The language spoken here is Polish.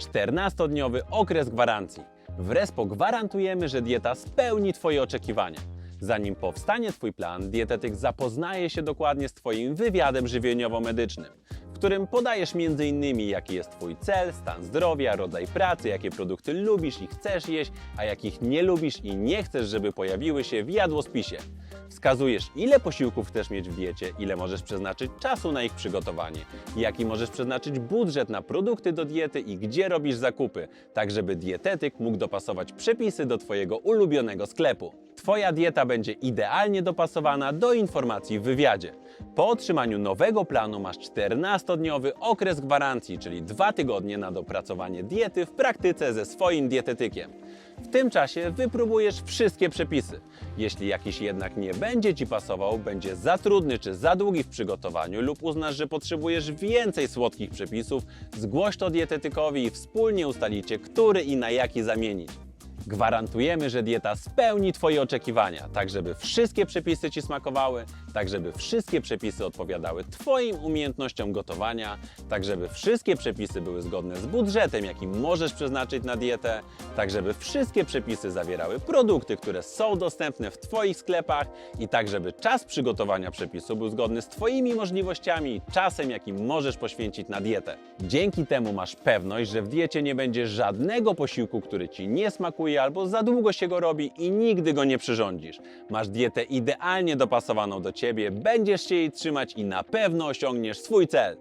14-dniowy okres gwarancji. W Respo gwarantujemy, że dieta spełni Twoje oczekiwania. Zanim powstanie Twój plan, dietetyk zapoznaje się dokładnie z Twoim wywiadem żywieniowo-medycznym, w którym podajesz m.in. jaki jest Twój cel, stan zdrowia, rodzaj pracy, jakie produkty lubisz i chcesz jeść, a jakich nie lubisz i nie chcesz, żeby pojawiły się w jadłospisie. Wskazujesz, ile posiłków chcesz mieć w diecie, ile możesz przeznaczyć czasu na ich przygotowanie, jaki możesz przeznaczyć budżet na produkty do diety i gdzie robisz zakupy, tak żeby dietetyk mógł dopasować przepisy do Twojego ulubionego sklepu. Twoja dieta będzie idealnie dopasowana do informacji w wywiadzie. Po otrzymaniu nowego planu masz 14-dniowy okres gwarancji, czyli dwa tygodnie na dopracowanie diety w praktyce ze swoim dietetykiem. W tym czasie wypróbujesz wszystkie przepisy. Jeśli jakiś jednak nie będzie Ci pasował, będzie za trudny czy za długi w przygotowaniu lub uznasz, że potrzebujesz więcej słodkich przepisów, zgłoś to dietetykowi i wspólnie ustalicie, który i na jaki zamienić. Gwarantujemy, że dieta spełni Twoje oczekiwania, tak żeby wszystkie przepisy Ci smakowały, tak żeby wszystkie przepisy odpowiadały Twoim umiejętnościom gotowania, tak żeby wszystkie przepisy były zgodne z budżetem, jaki możesz przeznaczyć na dietę, tak żeby wszystkie przepisy zawierały produkty, które są dostępne w Twoich sklepach i tak żeby czas przygotowania przepisu był zgodny z Twoimi możliwościami i czasem, jaki możesz poświęcić na dietę. Dzięki temu masz pewność, że w diecie nie będzie żadnego posiłku, który Ci nie smakuje albo za długo się go robi i nigdy go nie przyrządzisz. Masz dietę idealnie dopasowaną do Ciebie, będziesz się jej trzymać i na pewno osiągniesz swój cel.